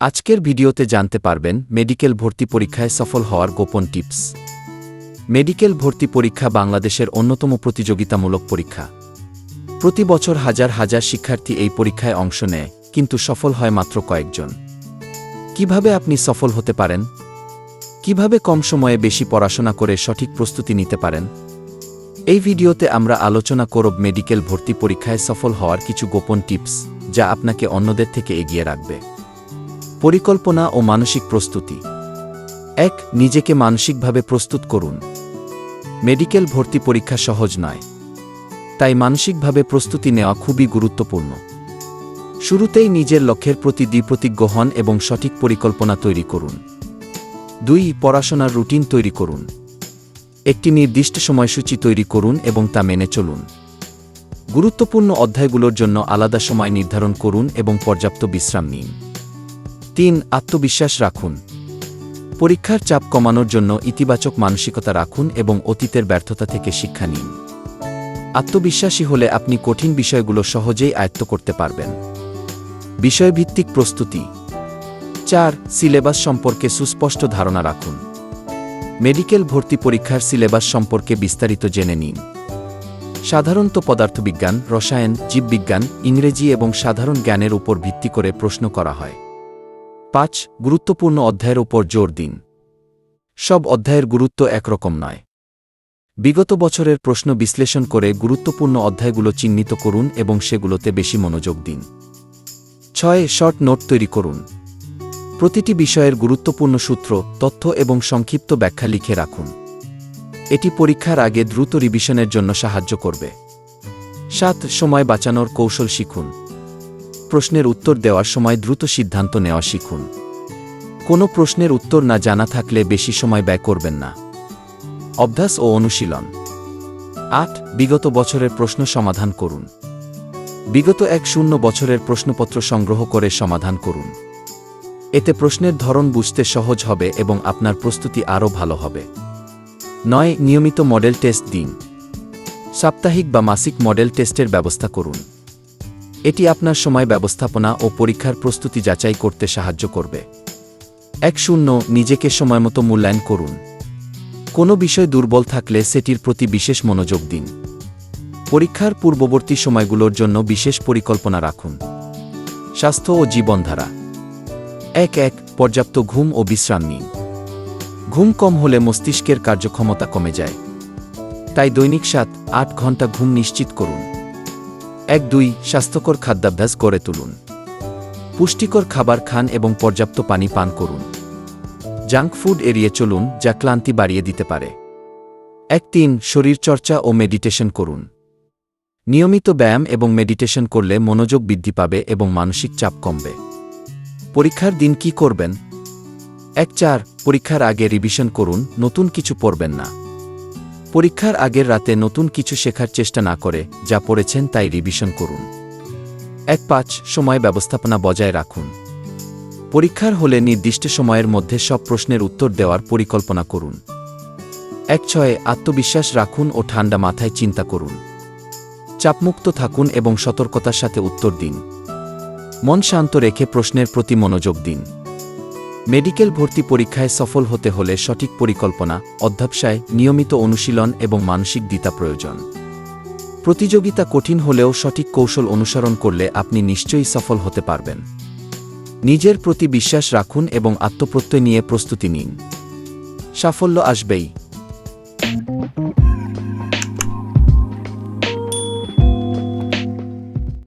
আজকের ভিডিওতে জানতে পারবেন মেডিকেল ভর্তি পরীক্ষায় সফল হওয়ার গোপন টিপস। মেডিকেল ভর্তি পরীক্ষা বাংলাদেশের অন্যতম প্রতিযোগিতামূলক পরীক্ষা। প্রতি বছর হাজার হাজার শিক্ষার্থী এই পরীক্ষায় অংশ নেয়, কিন্তু সফল হয় মাত্র কয়েকজন। কীভাবে আপনি সফল হতে পারেন? কীভাবে কম সময়ে বেশি পড়াশোনা করে সঠিক প্রস্তুতি নিতে পারেন? এই ভিডিওতে আমরা আলোচনা করব মেডিকেল ভর্তি পরীক্ষায় সফল হওয়ার কিছু গোপন টিপস, যা আপনাকে অন্যদের থেকে এগিয়ে রাখবে। পরিকল্পনা ও মানসিক প্রস্তুতি। এক, নিজেকে মানসিকভাবে প্রস্তুত করুন। মেডিকেল ভর্তি পরীক্ষা সহজ নয়। তাই মানসিকভাবে প্রস্তুতি নেওয়া খুবই গুরুত্বপূর্ণ। শুরুতেই নিজের লক্ষ্যের প্রতি দ্বিপ্রতিজ্ঞ হন এবং সঠিক পরিকল্পনা তৈরি করুন। দুই, পড়াশোনার রুটিন তৈরি করুন। একটি নির্দিষ্ট সময়সূচি তৈরি করুন এবং তা মেনে চলুন। গুরুত্বপূর্ণ অধ্যায়গুলোর জন্য আলাদা সময় নির্ধারণ করুন এবং পর্যাপ্ত বিশ্রাম নিন। তিন, আত্মবিশ্বাস রাখুন। পরীক্ষার চাপ কমানোর জন্য ইতিবাচক মানসিকতা রাখুন এবং অতীতের ব্যর্থতা থেকে শিক্ষা নিন। আত্মবিশ্বাসী হলে আপনি কঠিন বিষয়গুলো সহজেই আয়ত্ত করতে পারবেন। বিষয়ভিত্তিক প্রস্তুতি। চার, সিলেবাস সম্পর্কে সুস্পষ্ট ধারণা রাখুন। মেডিকেল ভর্তি পরীক্ষার সিলেবাস সম্পর্কে বিস্তারিত জেনে নিন। সাধারণত পদার্থবিজ্ঞান, রসায়ন, জীববিজ্ঞান, ইংরেজি এবং সাধারণ জ্ঞানের উপর ভিত্তি করে প্রশ্ন করা হয়। পাঁচ, গুরুত্বপূর্ণ অধ্যায়ের ওপর জোর দিন। সব অধ্যায়ের গুরুত্ব একরকম নয়। বিগত বছরের প্রশ্ন বিশ্লেষণ করে গুরুত্বপূর্ণ অধ্যায়গুলো চিহ্নিত করুন এবং সেগুলোতে বেশি মনোযোগ দিন। ছয়, শর্ট নোট তৈরি করুন। প্রতিটি বিষয়ের গুরুত্বপূর্ণ সূত্র, তথ্য এবং সংক্ষিপ্ত ব্যাখ্যা লিখে রাখুন। এটি পরীক্ষার আগে দ্রুত রিভিশনের জন্য সাহায্য করবে। সাত, সময় বাঁচানোর কৌশল শিখুন। প্রশ্নের উত্তর দেওয়ার সময় দ্রুত সিদ্ধান্ত নেওয়া শিখুন। কোনো প্রশ্নের উত্তর না জানা থাকলে বেশি সময় ব্যয় করবেন না। অভ্যাস ও অনুশীলন। আট, বিগত বছরের প্রশ্ন সমাধান করুন। বিগত এক শূন্য বছরের প্রশ্নপত্র সংগ্রহ করে সমাধান করুন। এতে প্রশ্নের ধরন বুঝতে সহজ হবে এবং আপনার প্রস্তুতি আরও ভালো হবে। নয়, নিয়মিত মডেল টেস্ট দিন। সাপ্তাহিক বা মাসিক মডেল টেস্টের ব্যবস্থা করুন। এটি আপনার সময় ব্যবস্থাপনা ও পরীক্ষার প্রস্তুতি যাচাই করতে সাহায্য করবে। এক শূন্য, নিজেকে সময়মতো মূল্যায়ন করুন। কোনো বিষয় দুর্বল থাকলে সেটির প্রতি বিশেষ মনোযোগ দিন। পরীক্ষার পূর্ববর্তী সময়গুলোর জন্য বিশেষ পরিকল্পনা রাখুন। স্বাস্থ্য ও জীবনধারা। এক এক, পর্যাপ্ত ঘুম ও বিশ্রাম নিন। ঘুম কম হলে মস্তিষ্কের কার্যক্ষমতা কমে যায়। তাই দৈনিক সাত, আট ঘণ্টা ঘুম নিশ্চিত করুন। এক দুই স্বাস্থ্যকর খাদ্যাভ্যাস গড়ে তুলুন। পুষ্টিকর খাবার খান এবং পর্যাপ্ত পানি পান করুন। জাঙ্ক ফুড এড়িয়ে চলুন যা ক্লান্তি বাড়িয়ে দিতে পারে। এক তিন শরীরচর্চা ও মেডিটেশন করুন। নিয়মিত ব্যায়াম এবং মেডিটেশন করলে মনোযোগ বৃদ্ধি পাবে এবং মানসিক চাপ কমবে। পরীক্ষার দিন কি করবেন? এক চার পরীক্ষার আগে রিভিশন করুন, নতুন কিছু পড়বেন না। পরীক্ষার আগের রাতে নতুন কিছু শেখার চেষ্টা না করে যা পড়েছেন তাই রিভিশন করুন। এক পাঁচ সময় ব্যবস্থাপনা বজায় রাখুন। পরীক্ষার হলে নির্দিষ্ট সময়ের মধ্যে সব প্রশ্নের উত্তর দেওয়ার পরিকল্পনা করুন। এক ছয়ে আত্মবিশ্বাস রাখুন ও ঠান্ডা মাথায় চিন্তা করুন। চাপমুক্ত থাকুন এবং সতর্কতার সাথে উত্তর দিন। মন শান্ত রেখে প্রশ্নের প্রতি মনোযোগ দিন। মেডিকেল ভর্তি পরীক্ষায় সফল হতে হলে সঠিক পরিকল্পনা, অধ্যাবসায়, নিয়মিত অনুশীলন এবং মানসিক দিতা প্রয়োজন। প্রতিযোগিতা কঠিন হলেও সঠিক কৌশল অনুসরণ করলে আপনি নিশ্চয়ই সফল হতে পারবেন। নিজের প্রতি বিশ্বাস রাখুন এবং আত্মপ্রত্যয় নিয়ে প্রস্তুতি নিন। সাফল্য আসবেই।